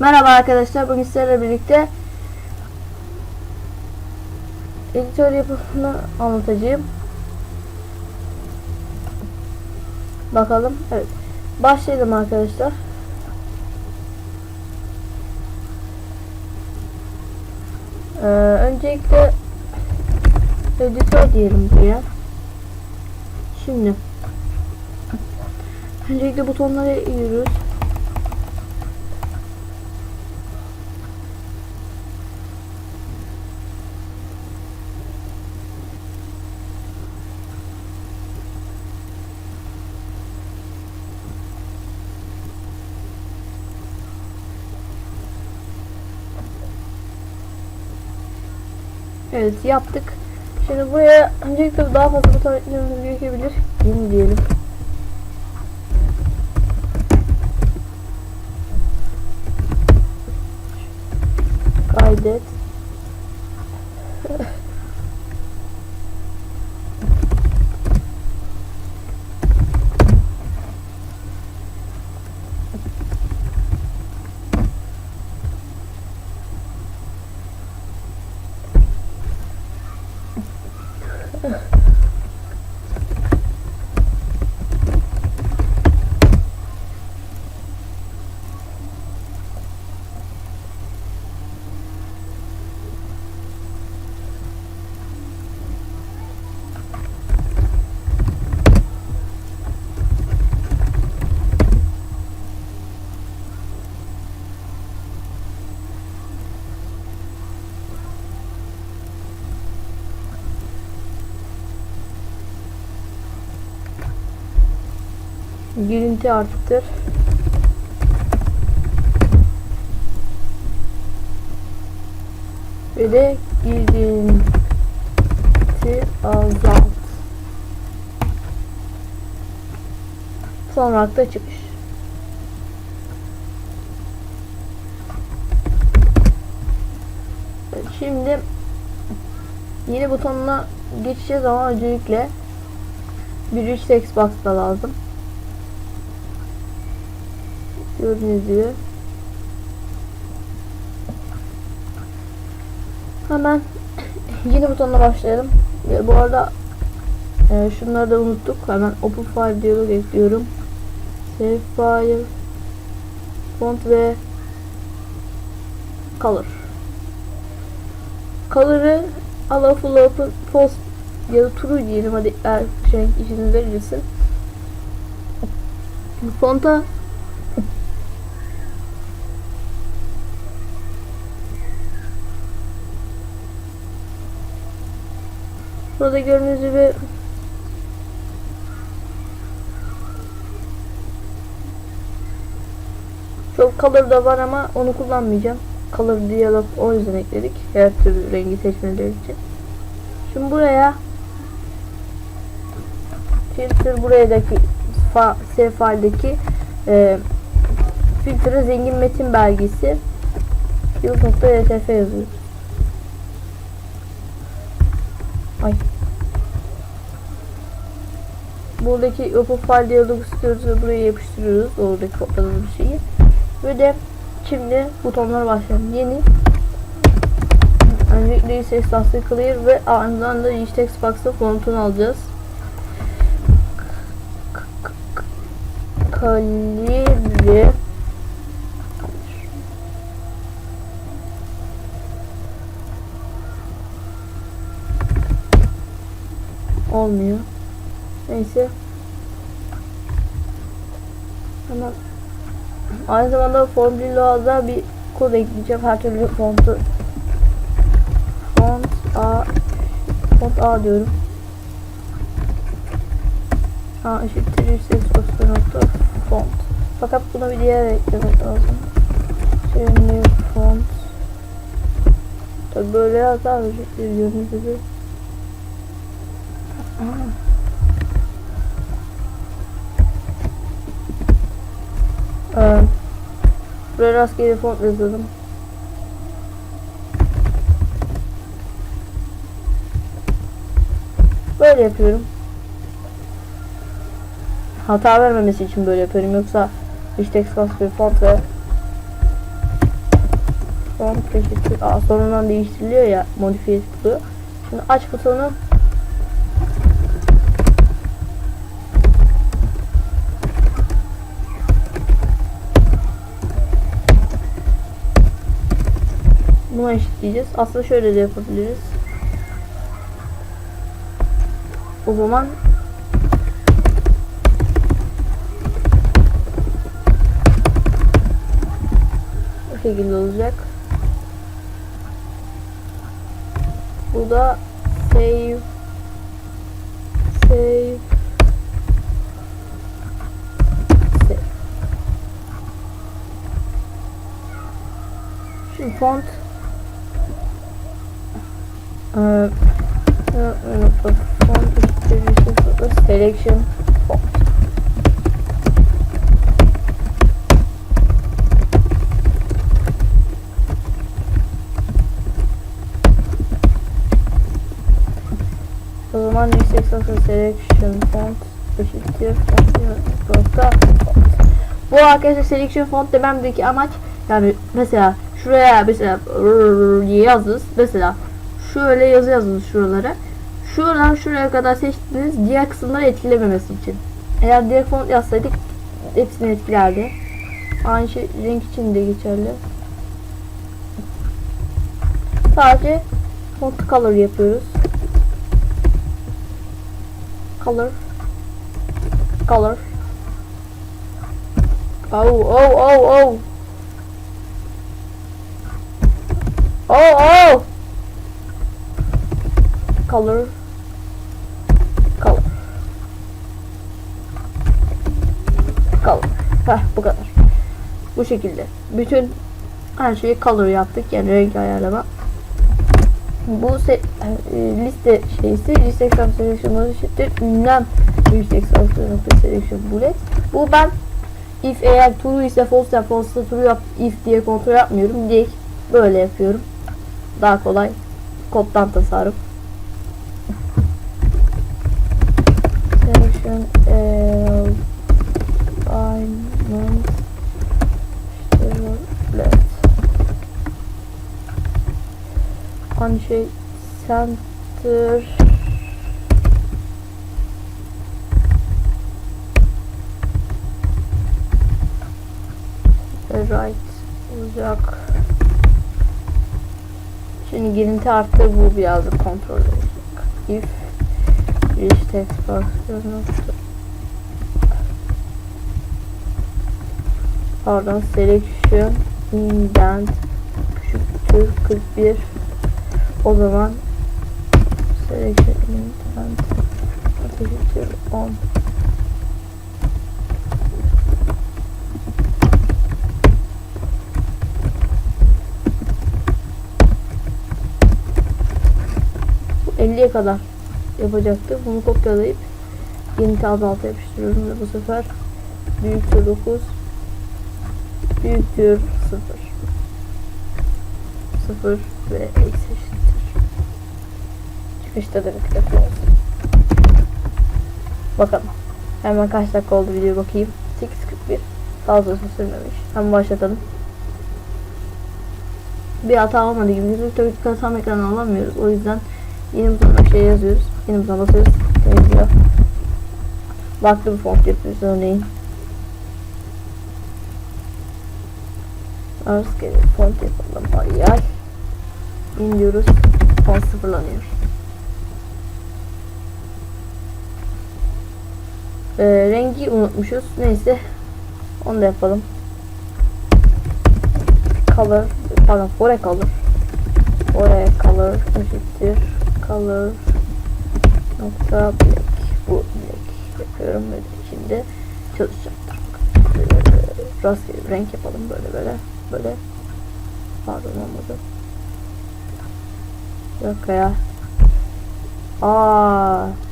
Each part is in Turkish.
Merhaba arkadaşlar, bugün sizlerle birlikte editör yapımını anlatacağım. Bakalım, evet. Başlayalım arkadaşlar. Ee, öncelikle editör diyelim buraya. Şimdi öncelikle butonlara giriyoruz. Evet yaptık. Şimdi buraya öncelikle daha fazla buton eklememiz gerekebilir. Yeni diyelim. Kaydet. Girinti arttır. Ve de girinti azalt. Son olarak da çıkış. Şimdi yeni butonuna geçeceğiz ama öncelikle bir 3 text box da lazım. Gördüğünüz gibi. Hemen yeni butonla başlayalım. Ve bu arada e, şunları da unuttuk. Hemen open file diyalog ekliyorum. Save file font ve color. Color'ı ala full open post ya da true diyelim hadi eğer renk işini verirsin. Fonta Burada gördüğünüz gibi çok color da var ama onu kullanmayacağım. Color diyalog o yüzden ekledik. Her türlü rengi seçmeleri için. Şimdi buraya filtre buradaki fa, save file'deki e, filtre zengin metin belgesi yıl.rtf yazıyoruz. Ay. Buradaki open file diyalogu istiyoruz buraya yapıştırıyoruz. Oradaki kopyaladığımız şeyi. Ve de şimdi butonlara başlayalım. Yeni Öncelikle ses lastik clear ve ardından da text box'ta fontunu alacağız. Clear olmuyor. Neyse. Hemen aynı zamanda Formula'da bir kod ekleyeceğim. Her türlü fontu font A font A diyorum. A eşittir yüksek nokta font. Fakat buna bir diğer eklemek lazım. Şimdi font Tabi böyle hata verecek gördüğünüz gibi. Ee, buraya rastgele font yazalım. Böyle yapıyorum. Hata vermemesi için böyle yapıyorum. Yoksa hiç text bir font ve font eşittir. Aa sonradan değiştiriliyor ya modifiye ediliyor. Şimdi aç butonu Buna eşitleyeceğiz. Aslında şöyle de yapabiliriz. O zaman bu şekilde olacak. Bu da save save Şimdi font font eşittir selection font O zaman 180 selection font eşittir nokta. Bu arkadaşlar selection font dememdeki amaç yani mesela şuraya mesela yazdınız. Mesela şöyle yazı yazdınız şuralara. Şuradan şuraya kadar seçtiğiniz diğer kısımları etkilememesi için. Eğer diğer font yazsaydık hepsini etkilerdi. Aynı şey renk için de geçerli. Sadece font color yapıyoruz. Color. Color. Oh oh oh oh. Oh oh. Color. Color. Color. Heh bu kadar. Bu şekilde. Bütün her şeyi color yaptık. Yani renk ayarlama. Bu se e, liste şeysi 180 selection eşittir. Ünlem 180 selection bullet. Bu ben if eğer true ise false ise false ise true yap if diye kontrol yapmıyorum. Direkt böyle yapıyorum. Daha kolay. Koddan tasarruf. Selection alignment let Aynı şey center right olacak. Şimdi girinti arttı bu birazcık kontrol olacak. If nokta pardon selection indent küçüktür 41 o zaman indent küçüktür 10 Bu 50'ye kadar yapacaktı. Bunu kopyalayıp yeni azaltı yapıştırıyorum ve bu sefer büyüktür 9 büyüktür 0 0 ve eksi. Çıkışta da bir. Bakalım. Hemen kaç dakika oldu video bakayım. 8.41 Fazla uzun sürmemiş. Hemen başlatalım. Bir hata olmadı gibi gözüküyor. Tabii ki tam ekranı alamıyoruz. O yüzden yeni butona şey yazıyoruz. Yeni butona basıyoruz. Temizliyor. Farklı bir font yapıyoruz örneğin. Rastgele font yapalım. Arial. İndiriyoruz. Font sıfırlanıyor. Ee, rengi unutmuşuz. Neyse. Onu da yapalım. Color. Pardon. Fore color. Fore color eşittir. Color nokta black. Bu black yapıyorum içinde çalışacaktır. Ee, rastgele renk yapalım böyle böyle böyle. Pardon olmadı. Dakika ya. Aa.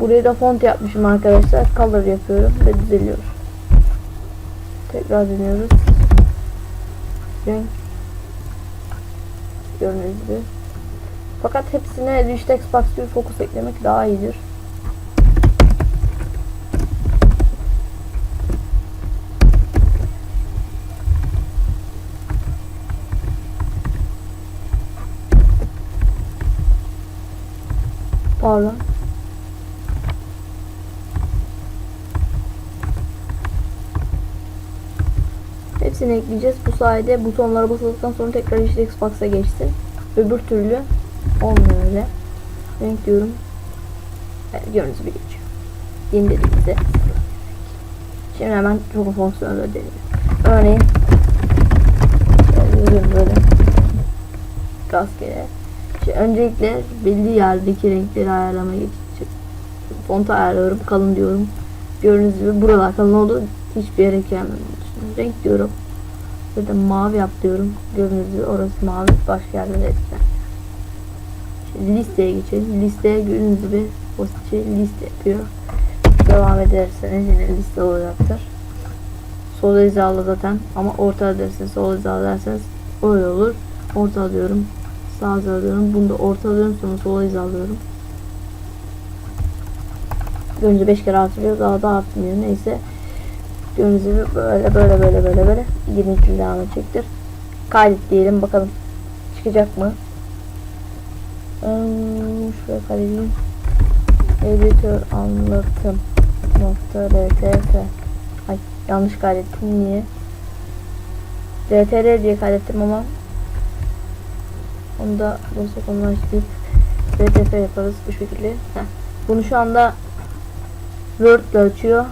Buraya da font yapmışım arkadaşlar. Color yapıyorum ve düzeliyoruz. Tekrar deniyoruz. Renk. Gördüğünüz gibi. Fakat hepsine Rich Text Box fokus eklemek daha iyidir. Pardon. Hepsini ekleyeceğiz. Bu sayede butonlara basıldıktan sonra tekrar işte Xbox'a geçsin. Öbür türlü olmuyor öyle. Renk diyorum. Evet, gördüğünüz gibi geçiyor. Yeni dediğimizde. Şimdi hemen çok fonksiyonları deneyelim. Örneğin yazıyorum böyle rastgele. Şimdi öncelikle belli yerdeki renkleri ayarlamaya geçeceğim. Fontu ayarlıyorum. Kalın diyorum. Gördüğünüz gibi buralar kalın oldu. Hiçbir yere gelmedi. Şimdi renk diyorum. Burada mavi yap diyorum. Gördüğünüz orası mavi. Başka yerlere etkiler. Şimdi listeye geçelim. Listeye gördüğünüz gibi o şey liste yapıyor. Devam ederseniz yine liste olacaktır. Sol hizalı zaten ama orta derseniz sol hizalı derseniz öyle olur. Orta alıyorum. Sağ alıyorum. Bunu da orta alıyorum sonra sola hizalıyorum. Önce 5 kere artırıyor daha da artmıyor. Neyse. Gördüğünüz gibi böyle böyle böyle böyle böyle 20 devam edecektir. Kaydet diyelim bakalım çıkacak mı? Hmm, şuraya kaydedeyim. Editör anlatım nokta rtf Ay yanlış kaydettim niye? rtr diye kaydettim ama onu da dosya konulaştırıp rtf yaparız bu şekilde. Heh. Bunu şu anda Word'le açıyor.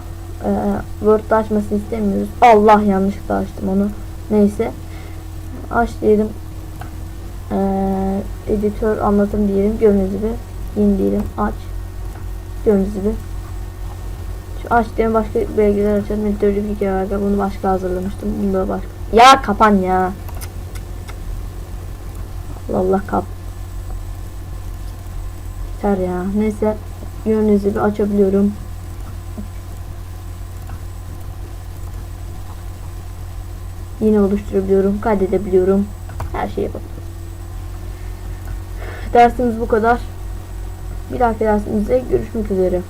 Ee, Word'da açmasını istemiyoruz. Allah yanlışlıkla açtım onu. Neyse. Aç diyelim. Ee, editör anlatım diyelim. Gördüğünüz gibi. Yeni diyelim. Aç. Gördüğünüz gibi. Şu aç diyelim başka belgeler açalım. Editörlü vardı. Bunu başka hazırlamıştım. Bunu da başka. Ya kapan ya. Allah Allah kap. Yeter ya. Neyse. Gördüğünüz gibi açabiliyorum. Yine oluşturabiliyorum. Kaydedebiliyorum. Her şeyi yapabiliyorum. Dersimiz bu kadar. Bir dahaki dersimizde görüşmek üzere.